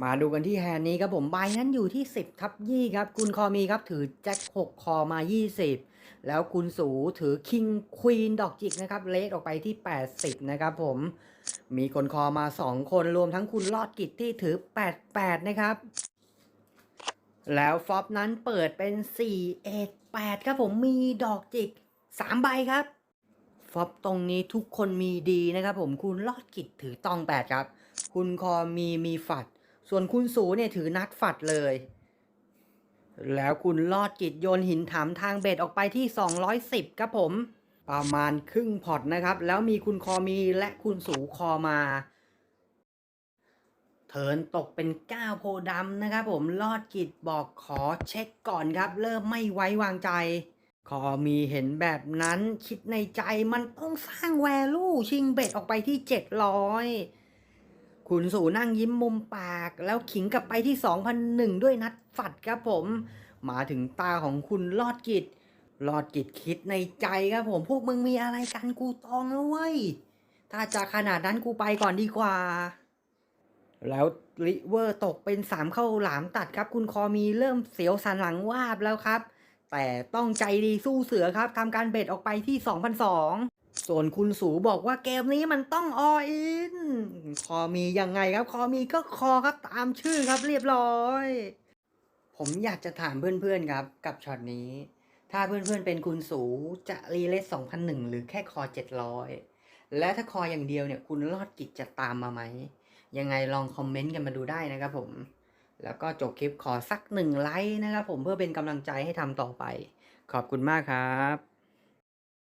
มาดูกันที่แฮนด์นี้ครับผมใบนั้นอยู่ที่ 10ทับยี่ครับคุณคอมีครับถือแจ็ค6 คอมา 20 แล้วคุณสูถือคิงควีนดอกจิกนะครับเลสออกไปที่ 80 นะครับผมมีคนคอมา 2 คนรวมทั้งคุณลอดกิจที่ถือ 88 นะครับ แล้วฟอปนั้นเปิดเป็น4เอ็ด8ครับผมมีดอกจิก 3 ใบครับฟอปตรงนี้ทุกคนมีดีนะครับผมคุณลอดกิจถือตอง 8 ครับ คุณคอมีมีฝัด ส่วนคุณสูเนี่ยถือนัดฝัดเลย แล้วคุณลอดกิจโยนหินถามทางเบ็ดออกไปที่ 210 ครับผม ประมาณครึ่งพอตนะครับ แล้วมีคุณคอมีและคุณสูคอมาเทินตกเป็นก้าวโพดำนะครับผมลอดกิจบอกขอเช็คก่อนครับ เริ่มไม่ไว้วางใจคอมีเห็นแบบนั้นคิดในใจมันต้องสร้างแวลูชิงเบ็ดออกไปที่ 700 คุณสู่นั่งยิ้มมุมปาก แล้วขิงกลับไปที่ 2,001 ด้วยนัดฝัดครับผม มาถึงตาของคุณลอดกิจลอดกิจคิดในใจครับผม พวกมึงมีอะไรกันกูตองแล้วเว้ย ถ้าจะขนาดนั้นกูไปก่อนดีกว่า แล้วลิเวอร์ตกเป็นสามเข้าหลามตัดครับ คุณคอมีเริ่มเสียวสันหลังวาบแล้วครับ แต่ต้องใจดีสู้เสือครับทำการเบ็ดออกไปที่ 2,002 ส่วนคุณสูบอกว่าเกมนี้มันต้องออิน คอมียังไงครับ คอมีก็คอครับตามชื่อครับเรียบร้อย ผมอยากจะถามเพื่อนๆครับกับช็อตนี้ ถ้าเพื่อนๆเป็นคุณสูจะรีเลส2,001 หรือแค่คอ 700 และถ้าคออย่างเดียวเนี่ย คุณรอดกิจจะตามมาไหม ยังไงลองคอมเมนต์กันมาดูได้นะครับผม แล้วก็จบคลิปขอสักหนึ่งไลค์นะครับผมเพื่อเป็นกำลังใจให้ทำต่อไป ขอบคุณมากครับ